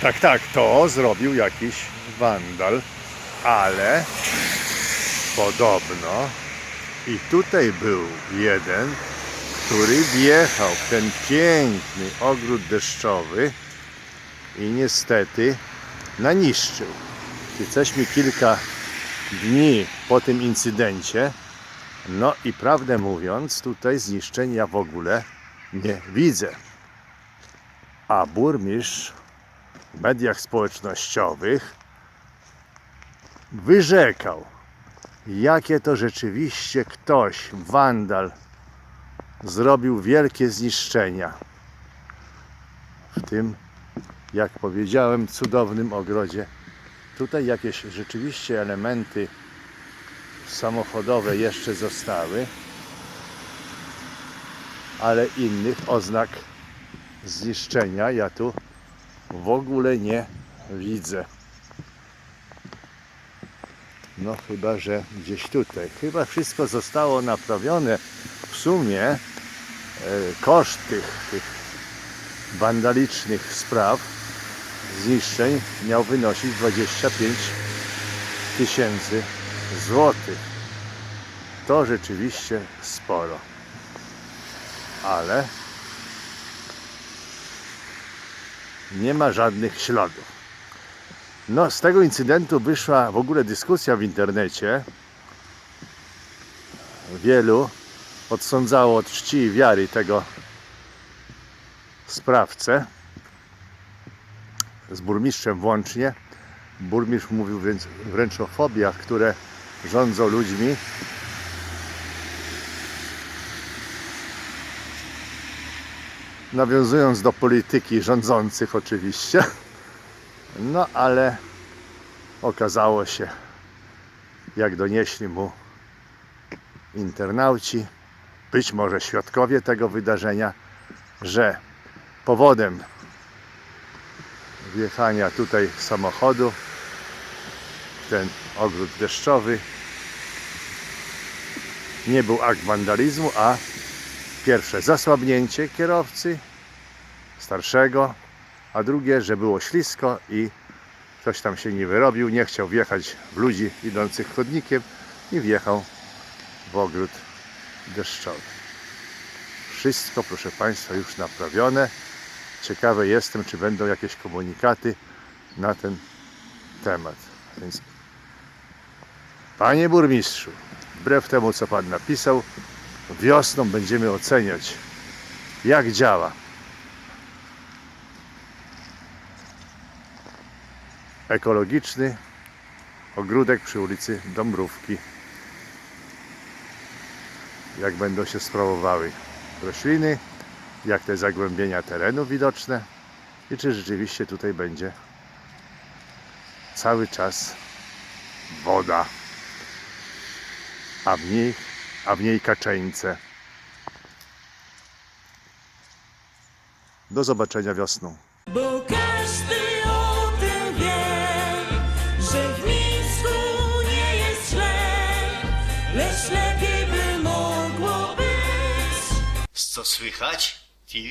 Tak, tak, to zrobił jakiś wandal, ale podobno i tutaj był jeden, który wjechał w ten piękny ogród deszczowy i niestety naniszczył. Jesteśmy kilka dni po tym incydencie, no i prawdę mówiąc, tutaj zniszczeń ja w ogóle nie widzę. A burmistrz mediach społecznościowych wyrzekał, jakie to rzeczywiście ktoś, wandal, zrobił wielkie zniszczenia w tym, jak powiedziałem, cudownym ogrodzie. Tutaj jakieś rzeczywiście elementy samochodowe jeszcze zostały, ale innych oznak zniszczenia ja tu w ogóle nie widzę. No chyba, że gdzieś tutaj. Chyba wszystko zostało naprawione. W sumie e, koszt tych, tych wandalicznych spraw, zniszczeń miał wynosić 25 tysięcy złotych. To rzeczywiście sporo. Ale nie ma żadnych śladów. No, z tego incydentu wyszła w ogóle dyskusja w internecie. Wielu odsądzało od czci i wiary tego sprawcę, z burmistrzem włącznie. Burmistrz mówił wręcz, wręcz o fobiach, które rządzą ludźmi. Nawiązując do polityki rządzących oczywiście. No ale okazało się, jak donieśli mu internauci, być może świadkowie tego wydarzenia, że powodem wjechania tutaj samochodu w ten ogród deszczowy nie był akt wandalizmu, a Pierwsze zasłabnięcie kierowcy starszego, a drugie, że było ślisko i ktoś tam się nie wyrobił, nie chciał wjechać w ludzi idących chodnikiem i wjechał w ogród deszczowy. Wszystko, proszę Państwa, już naprawione. Ciekawy jestem, czy będą jakieś komunikaty na ten temat. Więc, Panie burmistrzu, wbrew temu, co Pan napisał, wiosną będziemy oceniać, jak działa. Ekologiczny ogródek przy ulicy Dąbrówki. Jak będą się sprawowały rośliny, jak te zagłębienia terenu widoczne i czy rzeczywiście tutaj będzie cały czas woda, a w niej a w niej kaczeńce. Do zobaczenia wiosną. Bo każdy o tym wie, że w Mińsku nie jest źle, lecz lepiej by mogło być. Co słychać? TV.